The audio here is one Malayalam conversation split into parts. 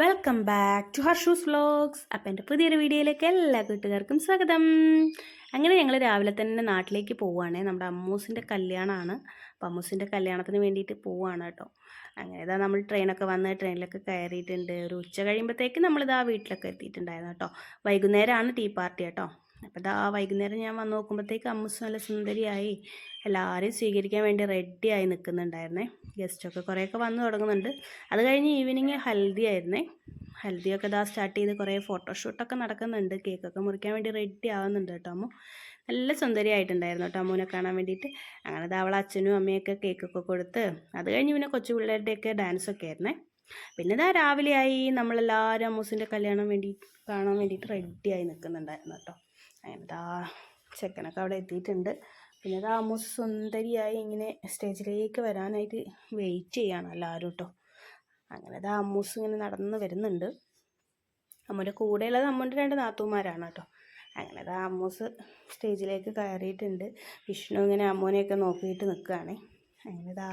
Welcome back to Harshu's vlogs അപ്പം എന്റെ പുതിയൊരു വീഡിയോയിലേക്ക് എല്ലാ കൂട്ടുകാർക്കും സ്വാഗതം. അങ്ങനെ ഞങ്ങൾ രാവിലെ തന്നെ നാട്ടിലേക്ക് പോവുകയാണേ നമ്മുടെ അമ്മൂസിന്റെ കല്യാണമാണ് അപ്പം അമ്മൂസിന്റെ കല്യാണത്തിന് വേണ്ടിയിട്ട് പോവുകയാണ് കേട്ടോ. അങ്ങനെ ഇതാ നമ്മൾ ട്രെയിനൊക്കെ വന്ന് ട്രെയിനിലൊക്കെ കയറിയിട്ടുണ്ട്. ഒരു ഉച്ച കഴിയുമ്പോഴത്തേക്ക് നമ്മളിതാ വീട്ടിലൊക്കെ എത്തിയിട്ടുണ്ടായിരുന്നു കേട്ടോ. വൈകുന്നേരമാണ് ടീ പാർട്ടി കേട്ടോ. അപ്പോൾ ഇതാ വൈകുന്നേരം ഞാൻ വന്ന് നോക്കുമ്പോഴത്തേക്ക് അമ്മൂസ് നല്ല സുന്ദരിയായി. എല്ലാവരെയും സ്വീകരിക്കാൻ വേണ്ടി റെഡിയായി നിൽക്കുന്നുണ്ടായിരുന്നേ ഗസ്റ്റൊക്കെ കുറേയൊക്കെ വന്നു തുടങ്ങുന്നുണ്ട്. അത് കഴിഞ്ഞ് ഈവനിങ് ഹൽദി ആയിരുന്നേ. ഹൽദിയൊക്കെ ഇതാ സ്റ്റാർട്ട് ചെയ്ത് കുറേ ഫോട്ടോഷൂട്ടൊക്കെ നടക്കുന്നുണ്ട്. കേക്കൊക്കെ മുറിക്കാൻ വേണ്ടി റെഡി ആവുന്നുണ്ട് കേട്ടോ അമ്മു. നല്ല സുന്ദരിയായിട്ടുണ്ടായിരുന്നു കേട്ടോ അമ്മൂനെ കാണാൻ വേണ്ടിയിട്ട്. അങ്ങനെ ഇതാ അവളെ അച്ഛനും അമ്മയൊക്കെ കേക്കൊക്കെ കൊടുത്ത് അത് കഴിഞ്ഞ് പിന്നെ കൊച്ചു പിള്ളേരുടെയൊക്കെ ഡാൻസൊക്കെ ആയിരുന്നേ. പിന്നെ ഇതാ രാവിലെയായി നമ്മളെല്ലാവരും അമ്മൂസിന്റെ കല്യാണം വേണ്ടി കാണാൻ വേണ്ടിയിട്ട് റെഡിയായി നിൽക്കുന്നുണ്ടായിരുന്നു കേട്ടോ. ഇതാ ചെക്കനൊക്കെ അവിടെ എത്തിയിട്ടുണ്ട്. പിന്നെ താമസ സുന്ദരിയായി ഇങ്ങനെ സ്റ്റേജിലേക്ക് വരാനായിട്ട് വെയിറ്റ് ചെയ്യാണ് എല്ലാവരും കേട്ടോ അങ്ങനെ താമസ ഇങ്ങനെ നടന്ന് വരുന്നുണ്ട്. അമ്മൂന്റെ കൂടെയുള്ളത് അമ്മൂന്റെ രണ്ട് നാത്തൂമാരാണ് കേട്ടോ അങ്ങനെ താമസ സ്റ്റേജിലേക്ക് കയറിയിട്ടുണ്ട്. വിഷ്ണു ഇങ്ങനെ അമ്മൂനെയൊക്കെ നോക്കിയിട്ട് നിൽക്കുകയാണേ അങ്ങനെ ഇതാ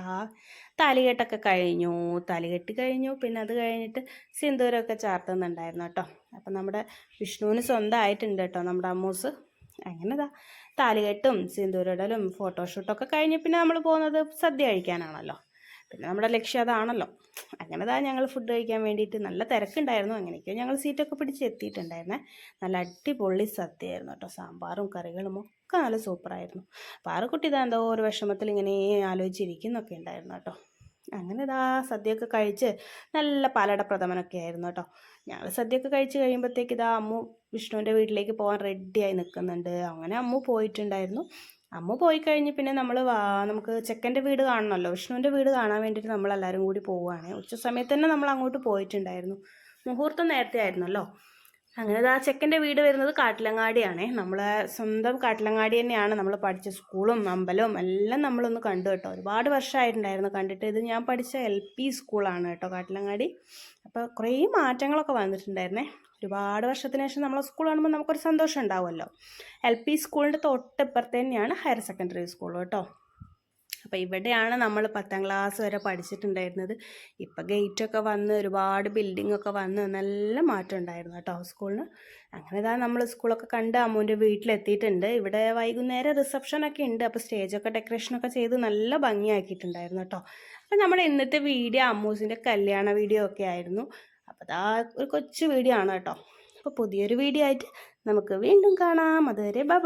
താലികെട്ടൊക്കെ കഴിഞ്ഞു. താലികെട്ട് കഴിഞ്ഞു. പിന്നെ അത് കഴിഞ്ഞിട്ട് സിന്ദൂരമൊക്കെ ചാർത്തുന്നുണ്ടായിരുന്നു കേട്ടോ. അപ്പം നമ്മുടെ വിഷ്ണുവിന് സ്വന്തമായിട്ടുണ്ട് കേട്ടോ നമ്മുടെ അമ്മൂസ്. അങ്ങനെ ഇതാ താലികെട്ടും സിന്ദൂരിടലും ഫോട്ടോഷൂട്ടൊക്കെ കഴിഞ്ഞ് പിന്നെ നമ്മൾ പോകുന്നത് സദ്യ കഴിക്കാനാണല്ലോ. പിന്നെ നമ്മുടെ ലക്ഷ്യം അതാണല്ലോ. അങ്ങനെ താ ഞങ്ങൾ ഫുഡ് കഴിക്കാൻ വേണ്ടിയിട്ട് നല്ല തിരക്കുണ്ടായിരുന്നു. അങ്ങനെയൊക്കെയോ ഞങ്ങൾ സീറ്റൊക്കെ പിടിച്ച് എത്തിയിട്ടുണ്ടായിരുന്നേ. നല്ല അടിപൊളി സദ്യയായിരുന്നു കേട്ടോ. സാമ്പാറും കറികളും ഒക്കെ നല്ല സൂപ്പറായിരുന്നു. പാറക്കുട്ടി ഇതാ എന്തോ ഒരു വിഷമത്തിൽ ഇങ്ങനെ ആലോചിച്ചിരിക്കുന്നൊക്കെ ഉണ്ടായിരുന്നു കേട്ടോ. അങ്ങനെ ഇതാ സദ്യയൊക്കെ കഴിച്ച് നല്ല പാലട പ്രഥമനൊക്കെ ആയിരുന്നു കേട്ടോ. ഞങ്ങൾ സദ്യയൊക്കെ കഴിച്ച് കഴിയുമ്പോഴത്തേക്ക് ഇതാ അമ്മു വിഷ്ണുവിന്റെ വീട്ടിലേക്ക് പോകാൻ റെഡിയായി നിൽക്കുന്നുണ്ട് അങ്ങനെ അമ്മു പോയിട്ടുണ്ടായിരുന്നു. അമ്മ പോയി കഴിഞ്ഞ് പിന്നെ നമ്മൾ നമുക്ക് ചെക്കന്റെ വീട് കാണണമല്ലോ വിഷ്ണുവിന്റെ വീട് കാണാൻ വേണ്ടിയിട്ട് നമ്മളെല്ലാവരും കൂടി പോവുകയാണ്. ഉച്ച സമയത്ത് തന്നെ നമ്മൾ അങ്ങോട്ട് പോയിട്ടുണ്ടായിരുന്നു. മുഹൂർത്തം നേരത്തെ ആയിരുന്നല്ലോ. അങ്ങനെ ആ ചെക്കന്റെ വീട് വരുന്നത് കാട്ടിലങ്ങാടിയാണേ. നമ്മളെ സ്വന്തം കാട്ടിലങ്ങാടി തന്നെയാണ് നമ്മൾ പഠിച്ച സ്കൂളും അമ്പലവും എല്ലാം നമ്മളൊന്ന് കണ്ടു കേട്ടോ. ഒരുപാട് വർഷമായിട്ടുണ്ടായിരുന്നു കണ്ടിട്ട്. ഇത് ഞാൻ പഠിച്ച എൽ പി സ്കൂളാണ് കേട്ടോ കാട്ടിലങ്ങാടി. അപ്പോൾ കുറേ മാറ്റങ്ങളൊക്കെ വന്നിട്ടുണ്ടായിരുന്നേ. ഒരുപാട് വർഷത്തിന് ശേഷം നമ്മളെ സ്കൂൾ കാണുമ്പോൾ നമുക്കൊരു സന്തോഷം ഉണ്ടാവുമല്ലോ. എൽ പി സ്കൂളിന്റെ തൊട്ടിപ്പുറത്ത് തന്നെയാണ് ഹയർ സെക്കൻഡറി സ്കൂൾ കേട്ടോ. അപ്പോൾ ഇവിടെയാണ് നമ്മൾ പത്താം ക്ലാസ് വരെ പഠിച്ചിട്ടുണ്ടായിരുന്നത്. ഇപ്പം ഗേറ്റൊക്കെ വന്ന് ഒരുപാട് ബിൽഡിംഗ് ഒക്കെ വന്ന് നല്ല മാറ്റം ഉണ്ടായിരുന്നു കേട്ടോ സ്കൂളിന്. അങ്ങനെ ഇതാ നമ്മൾ സ്കൂളൊക്കെ കണ്ട് അമ്മൂന്റെ വീട്ടിലെത്തിയിട്ടുണ്ട്. ഇവിടെ വൈകുന്നേരം റിസപ്ഷനൊക്കെ ഉണ്ട്. അപ്പോൾ സ്റ്റേജൊക്കെ ഡെക്കറേഷനൊക്കെ ചെയ്ത് നല്ല ഭംഗിയാക്കിയിട്ടുണ്ടായിരുന്നു കേട്ടോ. അപ്പോൾ നമ്മുടെ ഇന്നത്തെ വീഡിയോ അമ്മൂസിന്റെ കല്യാണ വീഡിയോ ഒക്കെ ആയിരുന്നു. അപ്പോൾ അതാ ഒരു കൊച്ചു വീഡിയോ ആണ് കേട്ടോ. അപ്പോൾ പുതിയൊരു വീഡിയോ ആയിട്ട് നമുക്ക് വീണ്ടും കാണാം. അതുവരെ ബൈ